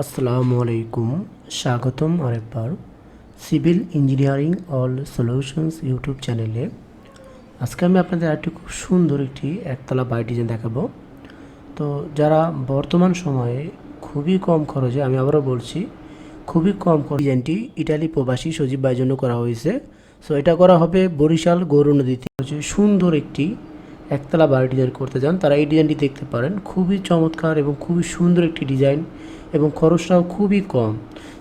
আসসালামু আলাইকুম, স্বাগতম আরেকবার civil engineering all solutions YouTube চ্যানেলে। আজকে আমি আপনাদের একটি খুব সুন্দর একটি একতলা বাড়ি ডিজাইন দেখাবো। তো যারা বর্তমান সময়ে খুবই কম খরচে, আমি আবারও বলছি, খুবই কম খরচ ডিজাইনটি ইটালি প্রবাসী সজীব ভাইয়ের জন্য করা হয়েছে। সো এটা করা হবে বরিশাল গৌর নদীতে। হচ্ছে সুন্দর একটি একতলা বাড়ি ডিজাইন করতে যান তারা এই ডিজাইনটি দেখতে পারেন। খুবই চমৎকার এবং খুবই সুন্দর একটি ডিজাইন এবং খরচটাও খুবই কম।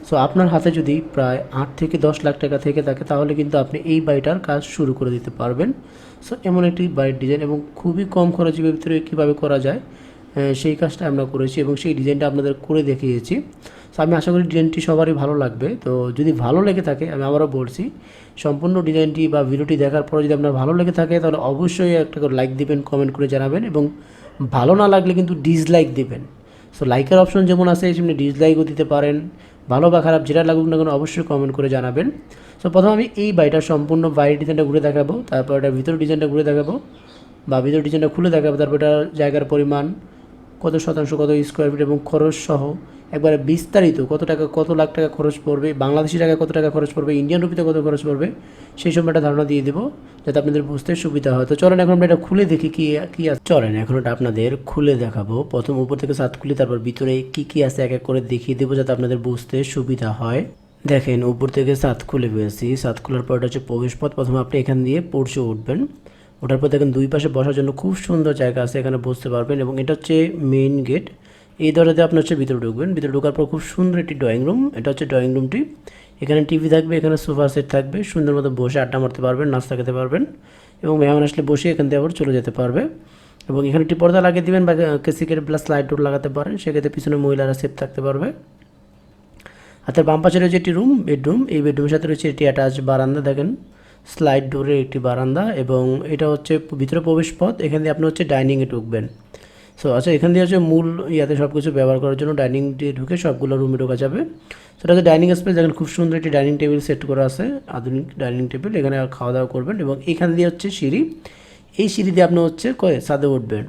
সো আপনার হাতে যদি প্রায় আট থেকে দশ লাখ টাকা থেকে থাকে, তাহলে কিন্তু আপনি এই বাড়িটার কাজ শুরু করে দিতে পারবেন। সো এমন একটি বাড়ির ডিজাইন এবং খুবই কম খরচের ভিতরে কীভাবে করা যায় সেই কাজটা আমরা করেছি এবং সেই ডিজাইনটা আপনাদের করে দেখিয়েছি। সো আমি আশা করি ডিজাইনটি সবারই ভালো লাগবে। তো, যদি ভালো লেগে থাকে, আমি আবারও বলছি, সম্পূর্ণ ডিজাইনটি বা ভিডিওটি দেখার পরে যদি আপনার ভালো লেগে থাকে, তাহলে অবশ্যই একটা করে লাইক দিবেন কমেন্ট করে জানাবেন এবং ভালো না লাগলে কিন্তু ডিসলাইক দিবেন। সো লাইকের অপশন যেমন আছে, সেমনি ডিসলাইকও দিতে পারেন। ভালো বা খারাপ, যেটা লাগুক না কেন অবশ্যই কমেন্ট করে জানাবেন। সো প্রথমে আমি এই বাড়িটা সম্পূর্ণ বাইরের ডিজাইনটা ঘুরে দেখাবো, তারপর এটা ভিতর ডিজাইনটা ঘুরে দেখাবো বা ভিতর ডিজাইনটা খুলে দেখাবো, তারপর এটার জায়গার পরিমাণ, কত শতাংশ, কত স্কোয়ার ফিট এবং খরচ সহ একবারে বিস্তারিত কত টাকা, কত লাখ টাকা খরচ পড়বে, বাংলাদেশি টাকা কত টাকা খরচ পড়বে ইন্ডিয়ান রুপিতে কত খরচ পড়বে, সেই সময় একটা ধারণা দিয়ে দেবো, যাতে আপনাদের বুঝতে সুবিধা হয়। তো চলেন, এখন আমরা এটা খুলে দেখি কি কি আছে। চলেন, এখন এটা আপনাদের খুলে দেখাবো। প্রথম উপর থেকে সাত খুলি, তারপর ভিতরে কি কি আছে এক এক করে দেখিয়ে দেবো, যাতে আপনাদের বুঝতে সুবিধা হয়। দেখেন, উপর থেকে সাত খুলে পেয়েছি সাত খোলার পর এটা হচ্ছে প্রবেশপথ। প্রথমে আপনি এখান দিয়ে পড়ছে উঠবেন। ওঠার পর দেখেন দুই পাশে বসার জন্য খুব সুন্দর জায়গা আছে, এখানে বসতে পারবেন। এবং এটা হচ্ছে মেইন গেট এই দরজাতে আপনার হচ্ছে ভিতরে ঢুকবেন। ভিতরে ঢোকার পর খুব সুন্দর একটি ড্রয়িং রুম এটা হচ্ছে ড্রয়িং রুমটি এখানে টিভি থাকবে, এখানে সোফা সেট থাকবে। সুন্দর মতো বসে আড্ডা মারতে পারবেন, নাস্তা খেতে পারবেন এবং মেহমান আসলে বসে এখান থেকে আবার চলে যেতে পারবে। এবং এখানে একটি পর্দা লাগিয়ে দিবেন বা কেসিকেট প্লাস লাইট লাগাতে পারেন। সেক্ষেত্রে পিছনে মহিলারা সেফ থাকতে পারবে। হাতের বাম পাশে রয়েছে একটি রুম বেডরুম এই বেডরুমের সাথে রয়েছে একটি অ্যাটাচ বারান্দা, দেখেন। স্লাইড ডোরের একটি বারান্দা এবং এটা হচ্ছে ভিতরে প্রবেশ পথ। এখান আপনি হচ্ছে ডাইনিংয়ে ঢুকবেন। সো আচ্ছা এখান দিয়ে হচ্ছে মূল ইয়াতে সব কিছু ব্যবহার করার জন্য ডাইনিং দিয়ে ঢুকে সবগুলো রুমে ঢোকা যাবে। সেটা হচ্ছে ডাইনিং স্পেস দেখেন খুব সুন্দর একটি ডাইনিং টেবিল সেট করা আছে, আধুনিক ডাইনিং টেবিল এখানে খাওয়া দাওয়া করবেন এবং এখান দিয়ে হচ্ছে সিঁড়ি। এই সিঁড়ি দিয়ে আপনি হচ্ছে কয়ে, ছাদে উঠবেন।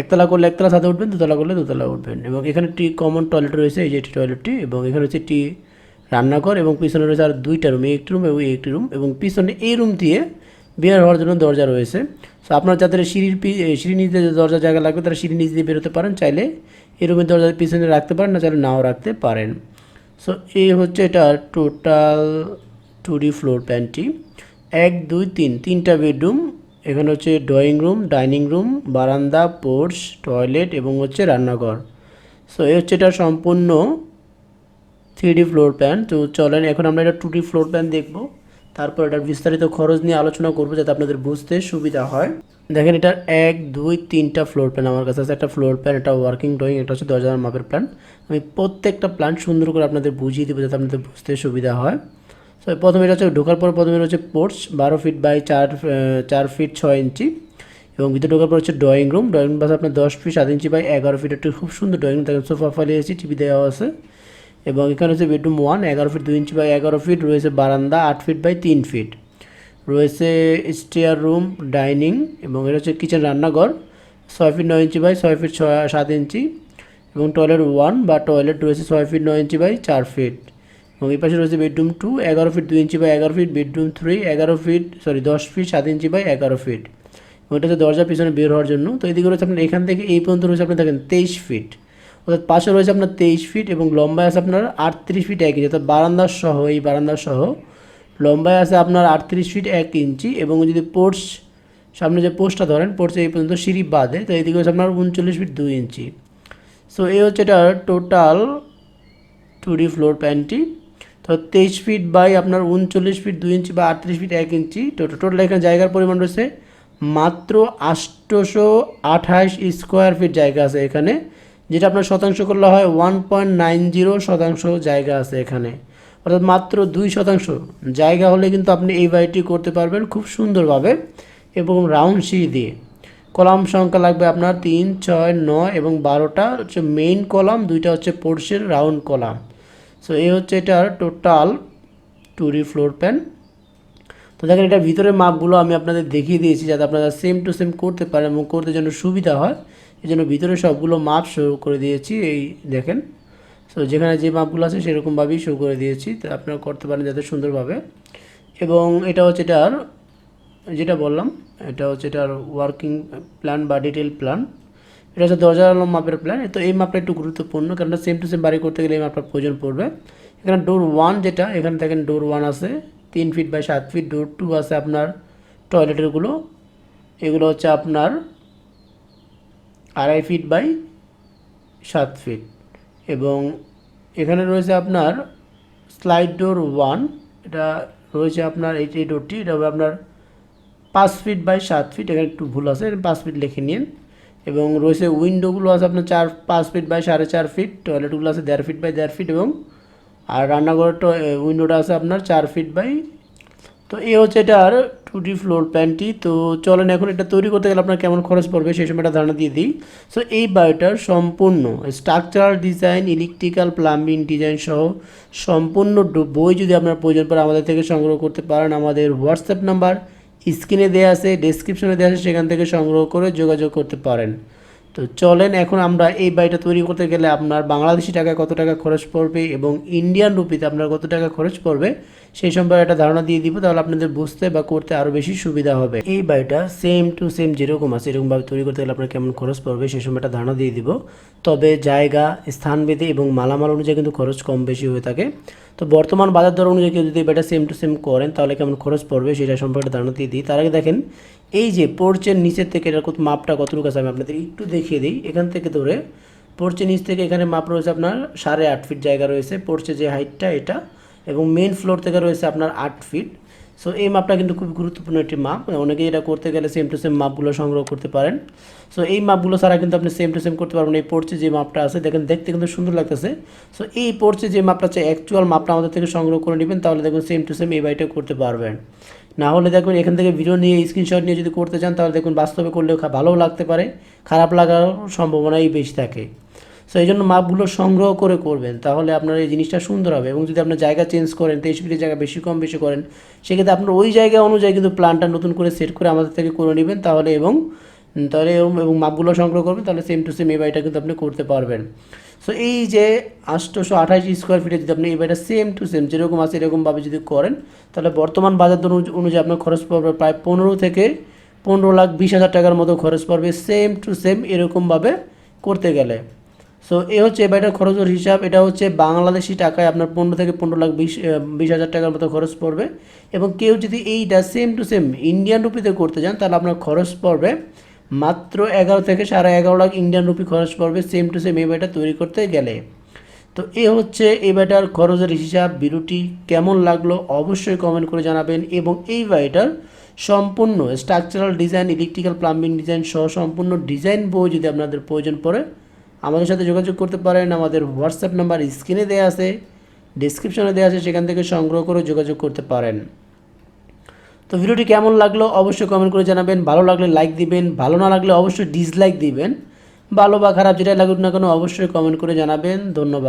একতলা করলে একতলা ছাদে উঠবেন, দুতলা করলে দুতলা উঠবেন এবং এখানে একটি কমন টয়লেট রয়েছে, এই যে একটি টয়লেটটি এবং এখানে হচ্ছে একটি রান্নাঘর এবং পিছনে রয়েছে আর দুইটা রুম এই একটি রুম এবং একটি রুম এবং পিছনে এই রুম দিয়ে বের হওয়ার জন্য দরজা রয়েছে। সো আপনার যাদের সিঁড়ির সিঁড়ির নিচে দরজা জায়গা লাগবে তারা সিঁড়ির নিচ দিয়ে বেরোতে পারেন। চাইলে এই রুমের দরজার পিছনে রাখতে পারেন, না চাইলে নাও রাখতে পারেন। সো এই হচ্ছে এটা টোটাল টু ডি ফ্লোর প্ল্যানটি এক, দুই, তিন, তিনটা বেডরুম এখানে হচ্ছে ড্রয়িং রুম ডাইনিং রুম বারান্দা পোর্চ টয়লেট এবং হচ্ছে রান্নাঘর। সো এই হচ্ছে এটা সম্পূর্ণ থ্রি ডি ফ্লোর প্ল্যান তো চলেন, এখন আমরা এটা টু ডি ফ্লোর প্ল্যান দেখব। তারপর এটার বিস্তারিত খরচ নিয়ে আলোচনা করব যাতে আপনাদের বুঝতে সুবিধা হয়। দেখেন, এটার এক, দুই, তিনটা ফ্লোর প্ল্যান আমার কাছে আছে। একটা ফ্লোর প্ল্যান এটা ওয়ার্কিং ড্রয়িং এটা হচ্ছে দশ হাজার মাপের প্ল্যান আমি প্রত্যেকটা প্ল্যান সুন্দর করে আপনাদের বুঝিয়ে দেবো যাতে আপনাদের বুঝতে সুবিধা হয়। সো প্রথমে এটা হচ্ছে, ঢোকার পর প্রথমে হচ্ছে পোর্চ বারো ফিট বাই চার চার ফিট ছয় ইঞ্চি এবং ভিতরে ঢোকার পর হচ্ছে ড্রয়িং রুম ড্রয়িং রুম আপনার দশ ফিট সাত ইঞ্চি বাই এগারো ফিট একটি খুব সুন্দর ড্রয়িং রুম দেখেন সোফা ফালিয়েছি টিভি দেওয়া আছে। এবং এখানে হচ্ছে বেডরুম ওয়ান এগারো ফিট দুই ইঞ্চি বাই এগারো ফিট রয়েছে বারান্দা আট ফিট বাই তিন ফিট রয়েছে স্টেয়ার রুম ডাইনিং এবং এটা হচ্ছে কিচেন রান্নাঘর, ছয় ফিট নয় ইঞ্চি বাই ছয় ফিট ছয় সাত ইঞ্চি এবং টয়লেট ওয়ান বা টয়লেট রয়েছে ছয় ফিট নয় ইঞ্চি বাই চার ফিট এবং এই পাশে রয়েছে বেডরুম টু এগারো ফিট দুই ইঞ্চি বাই এগারো ফিট বেডরুম থ্রি এগারো ফিট সরি দশ ফিট সাত ইঞ্চি বাই এগারো ফিট এবং এটা হচ্ছে দরজার পিছনে বের হওয়ার জন্য। তো এদিকে রয়েছে আপনার, এখান থেকে এই পর্যন্ত রয়েছে আপনার দেখেন তেইশ ফিট অর্থাৎ পাশে রয়েছে আপনার তেইশ ফিট এবং লম্বায় আছে আপনার আটত্রিশ ফিট এক ইঞ্চি অর্থাৎ বারান্দার সহ, এই বারান্দার সহ। লম্বায় আছে আপনার আটত্রিশ ফিট এক ইঞ্চি এবং যদি পোর্টস সামনে যে পোস্টটা ধরেন পোর্টসে এই পর্যন্ত সিঁড়ি বাঁধে, তো এদিকে হচ্ছে আপনার উনচল্লিশ ফিট দুই ইঞ্চি সো এই হচ্ছে এটা টোটাল টু ডি ফ্লোর প্যানটি তো তেইশ ফিট বাই আপনার উনচল্লিশ ফিট দুই ইঞ্চি বা আটত্রিশ ফিট এক ইঞ্চি টোটাল টোটাল এখানে জায়গার পরিমাণ রয়েছে মাত্র আটশোশো আঠাশ স্কোয়ার ফিট জায়গা আছে এখানে। যেটা আপনার শতাংশ করলে হয় ওয়ান পয়েন্ট নাইন জিরো শতাংশ জায়গা আছে এখানে। অর্থাৎ মাত্র দুই শতাংশ জায়গা হলে কিন্তু আপনি এই বাড়িটি করতে পারবেন খুব সুন্দরভাবে এবং রাউন্ড সিঁড়ি দিয়ে। কলাম সংখ্যা লাগবে আপনার তিন, ছয়, নয় এবং বারোটা হচ্ছে মেইন কলাম, দুইটা হচ্ছে পোর্সের রাউন্ড কলাম। সো এই হচ্ছে এটার টোটাল টুরি ফ্লোর প্যান তো দেখেন এটার ভিতরের মাপগুলো আমি আপনাদের দেখিয়ে দিয়েছি যাতে আপনারা সেম টু সেম করতে পারেন এবং করতে যেন সুবিধা হয়। এই জন্য ভিতরে সবগুলো মাপ শুরু করে দিয়েছি, এই দেখেন। সো যেখানে যে মাপগুলো আছে সেরকমভাবেই শো করে দিয়েছি, তো আপনারা করতে পারেন যাতে সুন্দরভাবে। এবং এটা হচ্ছে এটার, যেটা বললাম, এটা হচ্ছে এটার ওয়ার্কিং প্ল্যান বা ডিটেল প্ল্যান এটা হচ্ছে দরজা আলম মাপের প্ল্যান তো এই মাপটা একটু গুরুত্বপূর্ণ কারণ সেম টু সেম বাড়ি করতে গেলে এই মাপটা প্রয়োজন পড়বে। এখানে ডোর ওয়ান যেটা, এখানে দেখেন ডোর ওয়ান আছে, তিন ফিট বাই সাত ফিট ডোর টু আছে আপনার টয়লেটেরগুলো এগুলো হচ্ছে আপনার আড়াই ফিট বাই সাত ফিট এবং এখানে রয়েছে আপনার স্লাইড ডোর ওয়ান এটা রয়েছে আপনার এই ডোরটি এটা হবে আপনার পাঁচ ফিট বাই সাত ফিট এখানে একটু ভুল আছে পাঁচ ফিট লিখে নিন। এবং রয়েছে উইন্ডোগুলো আছে আপনার চার পাঁচ ফিট বাই সাড়ে চার ফিট টয়লেটগুলো আছে দেড় ফিট বাই দেড় ফিট এবং আর রান্নাঘরের উইন্ডোটা আছে আপনার চার ফিট বাই তো এই হচ্ছে এটার টু ডি ফ্লোর প্ল্যানটি তো চলেন এখন এটা তৈরি করতে গেলে আপনার কেমন খরচ পড়বে সেই সময় একটা ধারণা দিয়ে দিই। সো এই বায়োটার সম্পূর্ণ structural design electrical plumbing design সহ সম্পূর্ণ বই যদি আপনার প্রয়োজন পড়ে আমাদের থেকে সংগ্রহ করতে পারেন। আমাদের হোয়াটসঅ্যাপ নাম্বার স্ক্রিনে দেওয়া আছে ডেসক্রিপশনে দেওয়া আছে, সেখান থেকে সংগ্রহ করে যোগাযোগ করতে পারেন। তো চলেন এখন আমরা এই বাড়িটা তৈরি করতে গেলে আপনার বাংলাদেশি টাকায় কত টাকা খরচ পড়বে এবং ইন্ডিয়ান রুপিতে আপনার কত টাকা খরচ পড়বে, সেই সম্পর্কে একটা ধারণা দিয়ে দিব, তাহলে আপনাদের বুঝতে বা করতে আরও বেশি সুবিধা হবে। এই বাড়িটা সেম টু সেম যেরকম আছে এরকমভাবে তৈরি করতে গেলে আপনার কেমন খরচ পড়বে, সেই সময় একটা ধারণা দিয়ে দিব। তবে জায়গা স্থানভেদে এবং মালামাল অনুযায়ী কিন্তু খরচ কম বেশি হয়ে থাকে। তো বর্তমান বাজার দর অনুযায়ী কেউ যদি এটা সেম টু সেম করেন, তাহলে কেমন খরচ পড়বে, সেটা সম্পর্কে ধারণা দিয়ে দিই। তার আগে দেখেন, এই যে পোর্চের নিচের থেকে এটার কত মাপটা কতটুকু আছে, আমি আপনাদের একটু দেখিয়ে দিই। এখান থেকে ধরে পোর্চের নিচ থেকে এখানে মাপ রয়েছে আপনার সাড়ে আট ফিট জায়গা রয়েছে। পোর্চের যে হাইটটা এটা এবং মেন ফ্লোর থেকে রয়েছে আপনার আট ফিট সো এই মাপটা কিন্তু খুব গুরুত্বপূর্ণ একটি মাপ অনেকেই এটা করতে গেলে সেম টু সেম মাপগুলো সংগ্রহ করতে পারেন। সো এই মাপগুলো ছাড়া কিন্তু আপনি সেম টু সেম করতে পারবেন এই পড়ছে যে মাপটা আছে, দেখেন, দেখতে কিন্তু সুন্দর লাগতেছে। সো এই পড়ছে যে মাপটা আছে অ্যাকচুয়াল মাপটা আমাদের থেকে সংগ্রহ করে নেবেন। তাহলে দেখুন সেম টু সেম এই বাড়িটা করতে পারবেন। না হলে দেখুন এখান থেকে ভিডিও নিয়ে স্ক্রিনশট নিয়ে যদি করতে চান, তাহলে দেখুন বাস্তবে করলেও ভালোও লাগতে পারে, খারাপ লাগার সম্ভাবনাই বেশি থাকে। সো এই জন্য মাপগুলো সংগ্রহ করে করবেন, তাহলে আপনার এই জিনিসটা সুন্দর হবে। এবং যদি আপনার জায়গা চেঞ্জ করেন, তেইশ ফিটের জায়গা বেশি, কম বেশি করেন, সেক্ষেত্রে আপনার ওই জায়গা অনুযায়ী কিন্তু প্ল্যানটা নতুন করে সেট করে আমাদের থেকে করে নেবেন, তাহলে এবং তাহলে এবং মাপগুলো সংগ্রহ করবেন, তাহলে সেম টু সেম এই বাড়িটা কিন্তু আপনি করতে পারবেন। সো এই যে আটশোশো আঠাশ স্কোয়ার ফিটে যদি আপনি এই বাড়িটা সেম টু সেম যেরকম আছে এরকমভাবে যদি করেন, তাহলে বর্তমান বাজার দর অনু- অনুযায়ী আপনার খরচ পড়বে প্রায় পনেরো থেকে পনেরো লাখ বিশ হাজার টাকার মতো খরচ পড়বে সেম টু সেম এরকমভাবে করতে গেলে। সো এ হচ্ছে এ বাড়িটার খরচের হিসাব, এটা হচ্ছে বাংলাদেশি টাকায় আপনার পনেরো থেকে পনেরো লাখ বিশ বিশ হাজার টাকার মতো খরচ পড়বে। এবং কেউ যদি এইটা সেম টু সেম ইন্ডিয়ান রুপিতে করতে চান তাহলে আপনার খরচ পড়বে মাত্র এগারো থেকে সাড়ে এগারো লাখ ইন্ডিয়ান রুপি খরচ পড়বে সেম টু সেম এই বাড়িটা তৈরি করতে গেলে। তো এ হচ্ছে এই বাড়িটার খরচের হিসাব। ভিডিওটি কেমন লাগল অবশ্যই কমেন্ট করে জানাবেন এবং এই বাড়িটার সম্পূর্ণ structural design electrical plumbing design সহ সম্পূর্ণ ডিজাইন বই যদি আপনাদের প্রয়োজন পড়ে, আমাদের সাথে যোগাযোগ করতে পারেন। আমাদের হোয়াটসঅ্যাপ নাম্বার স্ক্রিনে দেওয়া আছে ডিসক্রিপশনে দেওয়া আছে, সেখান থেকে সংগ্রহ করে যোগাযোগ করতে পারেন। তো ভিডিওটি কেমন লাগল অবশ্যই কমেন্ট করে জানাবেন। ভালো লাগলে লাইক দিবেন, ভালো না লাগলে অবশ্যই ডিসলাইক দিবেন। ভালো বা খারাপ যেটাই লাগুক না কেন অবশ্যই কমেন্ট করে জানাবেন। ধন্যবাদ।